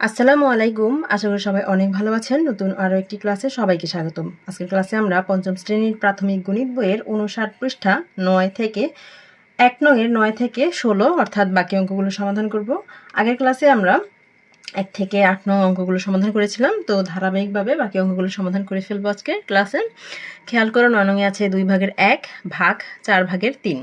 আসসালামু আলাইকুম। আশা করি সবাই অনেক ভালো আছেন। নতুন আরও একটি ক্লাসে সবাইকে স্বাগতম। আজকের ক্লাসে আমরা পঞ্চম শ্রেণির প্রাথমিক গণিত বইয়ের উনষাট পৃষ্ঠা নয় থেকে এক নয়ের নয় থেকে ষোলো অর্থাৎ বাকি অঙ্কগুলো সমাধান করব। আগের ক্লাসে আমরা এক থেকে আট নং অঙ্কগুলো সমাধান করেছিলাম। তো ধারাবাহিকভাবে বাকি অঙ্কগুলো সমাধান করে ফেলব আজকে ক্লাসে। খেয়াল করো, নয় নঙে আছে দুই ভাগের এক ভাগ চার ভাগের তিন।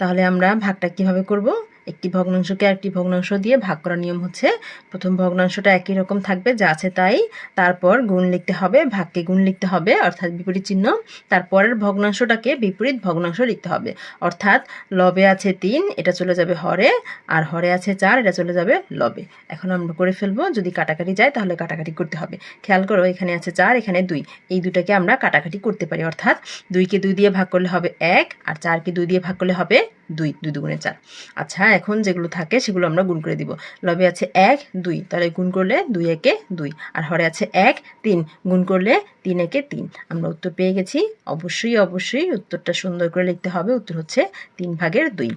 তাহলে আমরা ভাগটা কীভাবে করব? একটি ভগ্নাংশকে একটি ভগ্নাংশ দিয়ে ভাগ করার নিয়ম হচ্ছে, প্রথম ভগ্নাংশটা একই রকম থাকবে, যা আছে তাই, তারপর গুণ লিখতে হবে, ভাগকে গুণ লিখতে হবে, অর্থাৎ বিপরীত চিহ্ন, তারপরের ভগ্নাংশটাকে বিপরীত ভগ্নাংশ লিখতে হবে। অর্থাৎ লবে আছে তিন, এটা চলে যাবে হরে, আর হরে আছে চার, এটা চলে যাবে লবে। এখন আমরা করে ফেলব, যদি কাটাকাটি যায় তাহলে কাটাকাটি করতে হবে। খেয়াল করো, এখানে আছে চার, এখানে দুই। এই দুটাকে আমরা কাটাকাটি করতে পারি, অর্থাৎ দুইকে দুই দিয়ে ভাগ করলে হবে এক, আর চারকে দুই দিয়ে ভাগ করলে হবে দুই দুই দুগুণে চার। আচ্ছা এখন যেগুলো থাকে সেগুলো আমরা গুণ করে দিব। লবে আছে এক, দুই। তাহলে গুণ করলে দুই একে দুই। আর হরে আছে এক, তিন। গুণ করলে তিন একে তিন। আমরা উত্তর পেয়ে গেছি। অবশ্যই অবশ্যই উত্তরটা সুন্দর করে লিখতে হবে। উত্তর হচ্ছে তিন ভাগের দুই।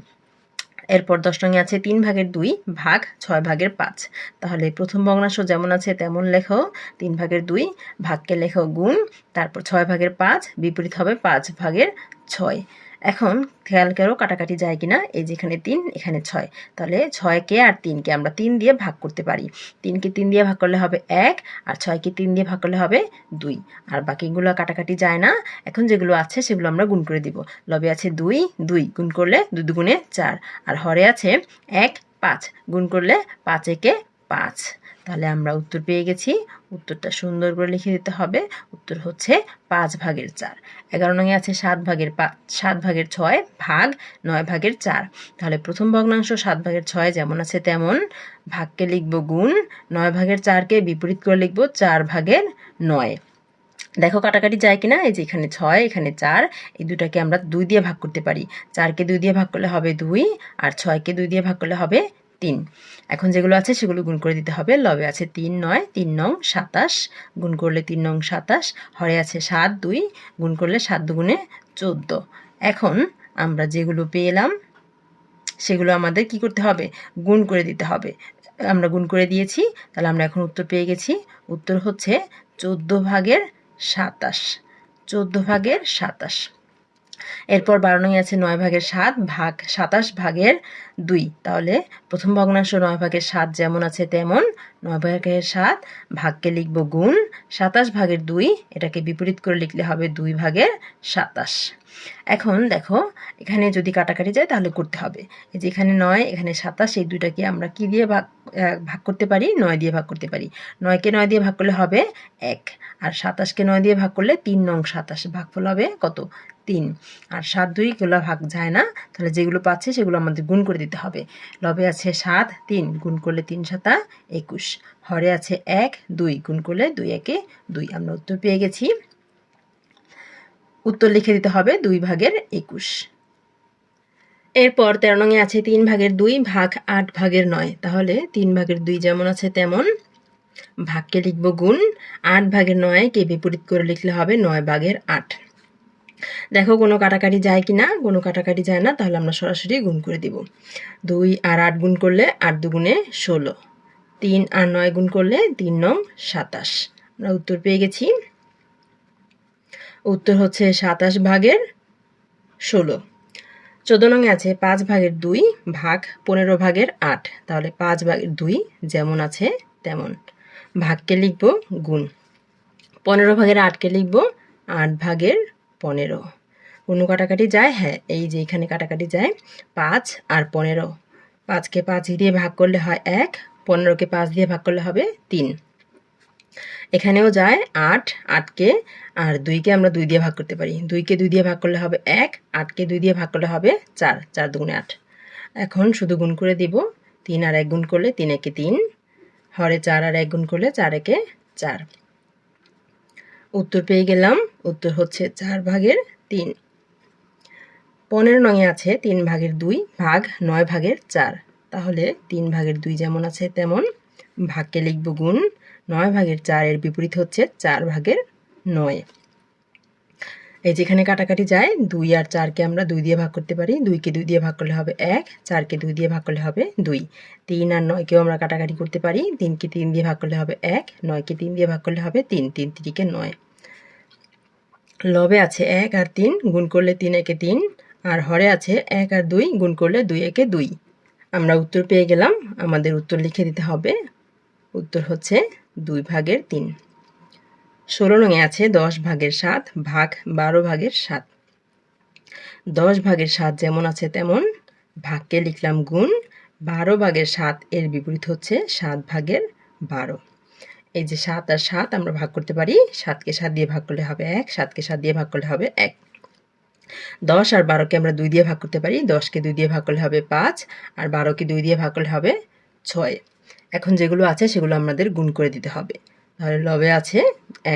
এরপর দশ রঙে আছে তিন ভাগের দুই ভাগ ছয় ভাগের পাঁচ। তাহলে প্রথম ভগ্নাংশ যেমন আছে তেমন লেখো। তিন ভাগের দুই ভাগকে লেখো গুণ। তারপর ছয় ভাগের পাঁচ, বিপরীত হবে পাঁচ ভাগের ছয়। এখন খেয়াল করো কাটাকাটি যায় কিনা, এই যেখানে তিন, এখানে ছয়। তাহলে ছয়কে আর তিনকে আমরা তিন দিয়ে ভাগ করতে পারি। তিনকে তিন দিয়ে ভাগ করলে হবে এক, আর ছয়কে তিন দিয়ে ভাগ করলে হবে দুই। আর বাকিগুলো কাটাকাটি যায় না, এখন যেগুলো আছে সেগুলো আমরা গুণ করে দিব। লবে আছে দুই দুই গুণ করলে দুই দুগুণে চার। আর হরে আছে এক, পাঁচ, গুণ করলে পাঁচ একে পাঁচ। তাহলে আমরা উত্তর পেয়ে গেছি। উত্তরটা সুন্দর করে লিখে দিতে হবে। উত্তর হচ্ছে পাঁচ ভাগের চার। এগারো নয় আছে সাত ভাগের পাঁচ সাত ভাগের ছয় ভাগ নয় ভাগের চার। তাহলে প্রথম ভগ্নাংশ সাত ভাগের ছয় যেমন আছে তেমন। ভাগকে লিখব গুণ, নয় ভাগের চারকে বিপরীত করে লিখব চার ভাগের নয়। দেখো কাটাকাটি যায় কিনা? এই যে এখানে ছয়, এখানে চার, এই দুটাকে আমরা দুই দিয়ে ভাগ করতে পারি। চারকে দুই দিয়ে ভাগ করলে হবে দুই, আর ছয়কে দুই দিয়ে ভাগ করলে হবে তিন। এখন যেগুলো আছে সেগুলো গুণ করে দিতে হবে। লবে আছে তিন নয়, তিন নং সাতাশ, গুণ করলে তিন নং সাতাশ, হরে আছে সাত দুই, গুণ করলে সাত দুগুণে চোদ্দ। এখন আমরা যেগুলো পেলাম, সেগুলো আমাদের কি করতে হবে? গুণ করে দিতে হবে। আমরা গুণ করে দিয়েছি, তাহলে আমরা এখন উত্তর পেয়ে গেছি। উত্তর হচ্ছে চোদ্দ ভাগের সাতাশ। চোদ্দ ভাগের সাতাশ। এরপর বারোনই আছে নয় ভাগের সাত ভাগ সাতাশ ভাগের দুই। তাহলে প্রথম ভগ্নাংশ নয় ভাগের সাত যেমন আছে তেমন নয় ভাগের সাত ভাগকে লিখব গুণ সাতাশ ভাগের দুই, এটাকে বিপরীত করে লিখলে হবে দুই ভাগের সাতাশ। এখন দেখো, এখানে যদি কাটাকাটি যায় তাহলে করতে হবে। এই যে এখানে নয়, এখানে সাতাশ, এই দুইটাকে আমরা কি দিয়ে ভাগ ভাগ করতে পারি? নয় দিয়ে ভাগ করতে পারি। নয়কে নয় দিয়ে ভাগ করলে হবে এক, আর সাতাশকে নয় দিয়ে ভাগ করলে তিন নং সাতাশ। ভাগফল হবে কত? তিন। আর সাত দুই গুলো ভাগ যায় না, তাহলে যেগুলো পাচ্ছে সেগুলো আমাদের গুণ করে দিতে হবে। লবে আছে সাত, তিন, গুণ করলে তিন সাতা একুশ। হরে আছে এক, দুই, গুণ করলে দুই একে দুই। আমরা উত্তর পেয়ে গেছি। উত্তর লিখে দিতে হবে দুই ভাগের একুশ। এরপর তেরো নঙে আছে তিন ভাগের দুই ভাগ আট ভাগের নয়। তাহলে তিন ভাগের দুই যেমন আছে তেমন ভাগকে লিখব গুণ। আট ভাগের নয়কে বিপরীত করে লিখলে হবে নয় ভাগের আট। দেখো কোনো কাটাকাটি যায় কি না, কোনো কাটাকাটি যায় না, তাহলে আমরা সরাসরি গুণ করে দিব। দুই আর আট গুণ করলে আট দুগুণে ষোলো। তিন আর নয় গুণ করলে তিন নং সাতাশ। আমরা উত্তর পেয়ে গেছি। উত্তর হচ্ছে সাতাশ ভাগের ষোলো। চোদ্দ নঙে আছে পাঁচ ভাগের দুই ভাগ পনেরো ভাগের আট। তাহলে পাঁচ ভাগের দুই যেমন আছে তেমন। ভাগকে লিখব গুণ। পনেরো ভাগের আটকে লিখব আট ভাগের পনেরো। কোনো কাটাকাটি যায় হ্যাঁ এই যে এখানে কাটাকাটি যায়, পাঁচ আর পনেরো। পাঁচকে পাঁচ দিয়ে ভাগ করলে হয় এক, পনেরোকে পাঁচ দিয়ে ভাগ করলে হবে তিন। এখানেও যায় আট, আটকে আর দুইকে আমরা দুই দিয়ে ভাগ করতে পারি। দুইকে দুই দিয়ে ভাগ করলে হবে এক, আটকে দুই দিয়ে ভাগ করলে হবে চার চার দুগুণে আট। এখন শুধু গুণ করে দিব, তিন আর এক গুণ করলে তিন একে তিন, হরে চার আর এক গুণ করলে চার একে চার। উত্তর পেয়ে গেলাম। উত্তর হচ্ছে চার ভাগের তিন। পনেরো নয় আছে তিন ভাগের দুই ভাগ নয় ভাগের চার। তাহলে তিন ভাগের দুই যেমন আছে তেমন ভাগকে লিখব গুণ নয় ভাগের চারের বিপরীত হচ্ছে চার ভাগের নয়। এই যেখানে কাটাকাটি যায়, দুই আর চারকে আমরা দুই দিয়ে ভাগ করতে পারি। দুইকে দুই দিয়ে ভাগ করলে হবে এক, চারকে দুই দিয়ে ভাগ করলে হবে দুই। তিন আর নয়কেও আমরা কাটাকাটি করতে পারি। তিনকে তিন দিয়ে ভাগ করলে হবে এক, নয়কে তিন দিয়ে ভাগ করলে হবে তিন তিন তিরিকে নয়। লবে আছে এক আর তিন, গুণ করলে তিন একে তিন, আর হরে আছে এক আর দুই, গুণ করলে দুই একে দুই। আমরা উত্তর পেয়ে গেলাম। আমাদের উত্তর লিখে দিতে হবে। উত্তর হচ্ছে দুই ভাগের তিন। ষোলো রঙে আছে দশ ভাগের সাত ভাগ বারো ভাগের সাত। দশ ভাগের সাত যেমন আছে তেমন ভাগকে লিখলাম গুণ বারো ভাগের সাত এর বিপরীত হচ্ছে সাত ভাগের বারো। এই যে সাত আর সাত আমরা ভাগ করতে পারি, সাতকে সাত দিয়ে ভাগ করলে হবে এক, সাতকে সাত দিয়ে ভাগ করলে হবে এক। দশ আর বারোকে আমরা দুই দিয়ে ভাগ করতে পারি, দশকে দুই দিয়ে ভাগ করলে হবে পাঁচ আর বারোকে দুই দিয়ে ভাগ করলে হবে ছয়। এখন যেগুলো আছে সেগুলো আমাদের গুণ করে দিতে হবে। তাহলে লবে আছে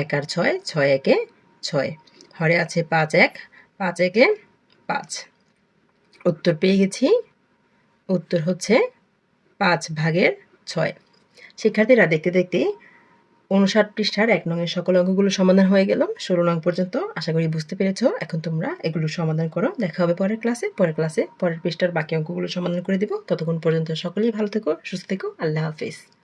এক আর ছয় ছয় একে ছয়। হরে আছে পাঁচ এক, পাঁচ একে পাঁচ। উত্তর পেয়ে গেছি। উত্তর হচ্ছে পাঁচ ভাগের ছয়। শিক্ষার্থীরা দেখতে দেখতে উনষাট পৃষ্ঠার এক নঙের সকল অঙ্কগুলো সমাধান হয়ে গেল। ষোলো নং পর্যন্ত আশা করি বুঝতে পেরেছ। এখন তোমরা এগুলো সমাধান করো। দেখা হবে পরের ক্লাসে। পরের ক্লাসে পরের পৃষ্ঠার বাকি অঙ্কগুলো সমাধান করে দিব। ততক্ষণ পর্যন্ত সকলেই ভালো থেকো, সুস্থ থেকো। আল্লাহ হাফিজ।